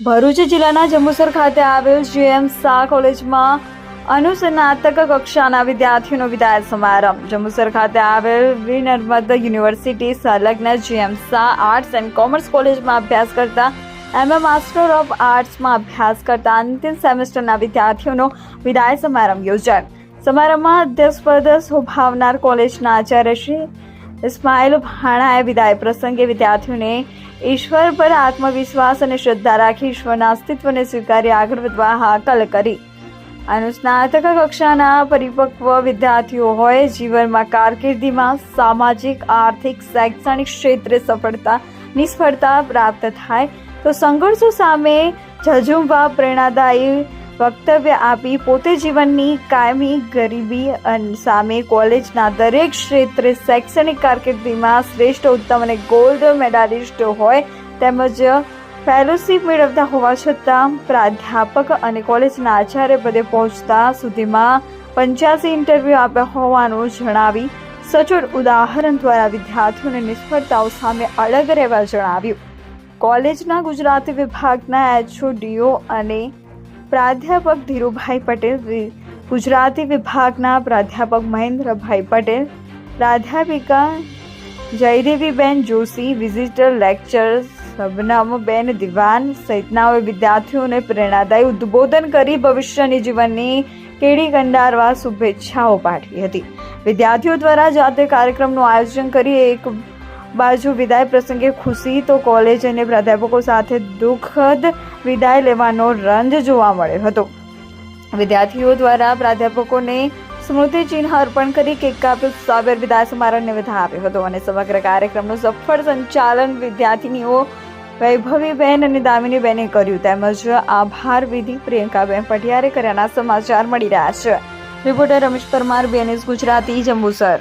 ભરૂચ જિલ્લાના જંબુસર ખાતે આવેલ જીએમ શાહ કોલેજમાં અનુસ્નાતક કક્ષાના વિદ્યાર્થીઓનો વિદાય સમારંભ. જંબુસર ખાતે આવેલ વી નર્મદ યુનિવર્સિટી સંલગ્ન GM Shah arts and commerce કોલેજમાં અભ્યાસ કરતા એમએ માસ્ટર ઓફ આર્ટ્સમાં અભ્યાસ કરતા અંતિમ સેમેસ્ટરના વિદ્યાર્થીઓનો વિદાય સમારંભ યોજાયો. સમારંભમાં અધ્યક્ષપદ શોભાવનાર કોલેજના આચાર્ય શ્રી ઇસ્માઇલ ભાણાએ વિદાય પ્રસંગે વિદ્યાર્થીઓને ઈશ્વર પર આત્મવિશ્વાસ અને શ્રદ્ધા રાખી ઈશ્વરના અસ્તિત્વને સ્વીકારી આગળ વધવા હાકલ કરી. અનુસ્નાતક કક્ષાના પરિપક્વ વિદ્યાર્થીઓ હોય, જીવનમાં કારકિર્દીમાં સામાજિક, આર્થિક, શૈક્ષણિક ક્ષેત્રે સફળતા, નિષ્ફળતા પ્રાપ્ત થાય, તો સંઘર્ષો સામે ઝઝુમવા પ્રેરણાદાયી વક્તવ્ય આપી પોતે જીવનની કાયમી, ગરીબી સામે કોલેજના દરેક ક્ષેત્રે શૈક્ષણિક કારકિર્દીમાં શ્રેષ્ઠ, ઉત્તમ અને ગોલ્ડ મેડાલિસ્ટ હોય તેમજ ફેલોશિપ મેળવતા હોવા છતાં પ્રાધ્યાપક અને કોલેજના આચાર્ય પદે પહોંચતા સુધીમાં પંચ્યાસી ઇન્ટરવ્યૂ આપ્યા હોવાનું જણાવી સચોટ ઉદાહરણ દ્વારા વિદ્યાર્થીઓને નિષ્ફળતાઓ સામે અડગ રહેવા જણાવ્યું. કોલેજના ગુજરાતી વિભાગના એચઓડીઓ અને પ્રાધ્યાપક ધીરુભાઈ પટેલ ગુજરાતી વિભાગના પ્રાધ્યાપક મહેન્દ્રભાઈ પટેલ, પ્રાધ્યાપિકા જયદેવીબેન જોશી વિઝિટર લેક્ચર શબનમબેન દિવાન સહિતનાઓએ વિદ્યાર્થીઓને પ્રેરણાદાયી ઉદ્બોધન કરી ભવિષ્યની જીવનની કેડી કંડારવા શુભેચ્છાઓ પાઠવી હતી. વિદ્યાર્થીઓ દ્વારા જાતે કાર્યક્રમનું આયોજન કરી એક બાજુ વિદાય પ્રસંગે ખુશી તો કોલેજ અને પ્રાધ્યાપકો સાથે દુઃખદ વિદાય લેવાનો રંજ જોવા મળ્યો હતો. વિદ્યાર્થીઓ દ્વારા પ્રાધ્યાપકોને સ્મૃતિ ચિહ્ન અર્પણ કરી કેક કાપી ઉત્સાહભેર વિદાય સમારંભને વધાવ્યો હતો અને સમગ્ર કાર્યક્રમનું સફળ સંચાલન વિદ્યાર્થીનીઓ વૈભવીબેન અને દામિનીબેને કર્યું. તેમજ આભાર વિધિ પ્રિયંકાબેન પટિયારે કર્યાના સમાચાર મળી રહ્યા છે. Reporter Ramesh Parmar BNS Gujarati, Jambusar.